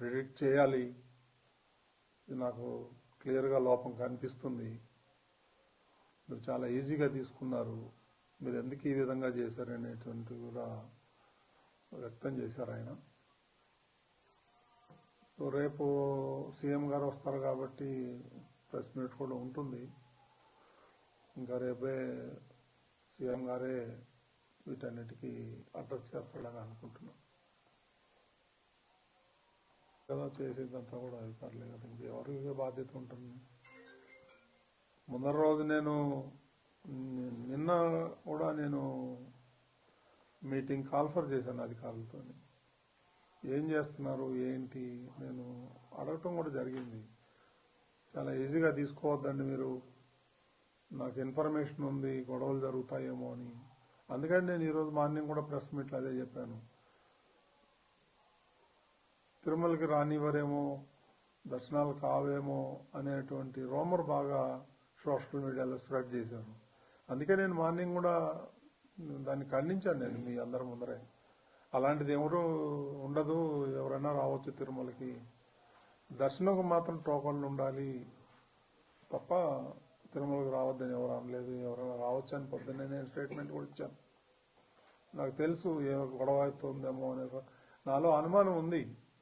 Predict చేయాలి. ఇది నాకు క్లియర్గా లోపం కనిపిస్తుంది. మీరు చాలా ఈజీగా తీసుకున్నారు. మీరు ఎందుకు ఈ విధంగా చేశారనేటువంటి కూడా వ్యక్తం చేశారు ఆయన. సో రేపు సీఎం గారు వస్తారు కాబట్టి ప్రెస్ మీట్ కూడా ఉంటుంది. ఇంకా రేపే సీఎం గారే వీటన్నిటికీ అడ్రస్ చేస్తాడని అనుకుంటున్నాను. కదా చేసేదంతా కూడా అధికారులే కదా ఇంకెవరికి బాధ్యత ఉంటుంది. ముందర రోజు నేను నిన్న కూడా నేను మీటింగ్ కాల్ఫర్ చేశాను అధికారులతో ఏం చేస్తున్నారు ఏంటి? నేను అడగటం కూడా జరిగింది. చాలా ఈజీగా తీసుకోవద్దండి మీరు. నాకు ఇన్ఫర్మేషన్ ఉంది గొడవలు జరుగుతాయేమో అని. అందుకని నేను ఈరోజు మార్నింగ్ కూడా ప్రెస్ మీట్లో అదే చెప్పాను. తిరుమలకి రానివ్వరేమో దర్శనాలు కావేమో అనేటువంటి రోమర్ బాగా సోషల్ మీడియాలో స్ప్రెడ్ చేశారు. అందుకే నేను మార్నింగ్ కూడా దాన్ని ఖండించాను నేను మీ అందరి ముందరే. అలాంటిది ఎవరు ఉండదు ఎవరైనా రావచ్చు తిరుమలకి. దర్శనంకు మాత్రం టోకన్లు ఉండాలి. తప్ప తిరుమలకు రావద్దని ఎవరు అనలేదు ఎవరైనా రావచ్చు అని పొద్దున్నే నేను స్టేట్మెంట్ కూడా ఇచ్చాను. నాకు తెలుసు ఏ గొడవ అవుతుందేమో అనే నాలో అనుమానం ఉంది.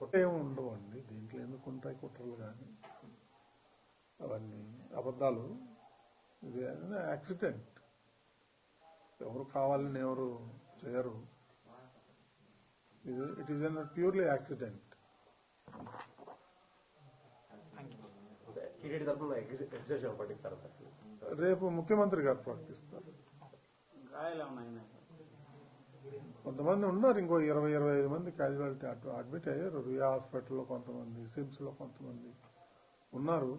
కుట్రేం ఉండవండి దీంట్లో ఎందుకు ఉంటాయి కుట్రలు కానీ? అవన్నీ అబద్ధాలు. ఇది యాక్సిడెంట్. ఎవరు కావాలని ఎవరు చేయరు. ఇది it is an purely accident రేపు ముఖ్యమంత్రి గారు ప్రకటిస్తారు కొంతమంది ఉన్నారు ఇంకో ఇరవై ఇరవై ఐదు మంది క్యాజువాలిటీ అడ్మిట్ అయ్యారు. రియా హాస్పిటల్లో కొంతమంది సిమ్స్లో కొంతమంది ఉన్నారు.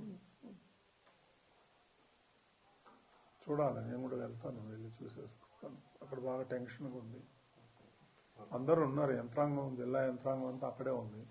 చూడాలి నేను కూడా వెళ్తాను వెళ్ళి చూసేసి వస్తాను అక్కడ బాగా టెన్షన్గా ఉంది. అందరూ ఉన్నారు యంత్రాంగం జిల్లా యంత్రాంగం అంతా అక్కడే ఉంది.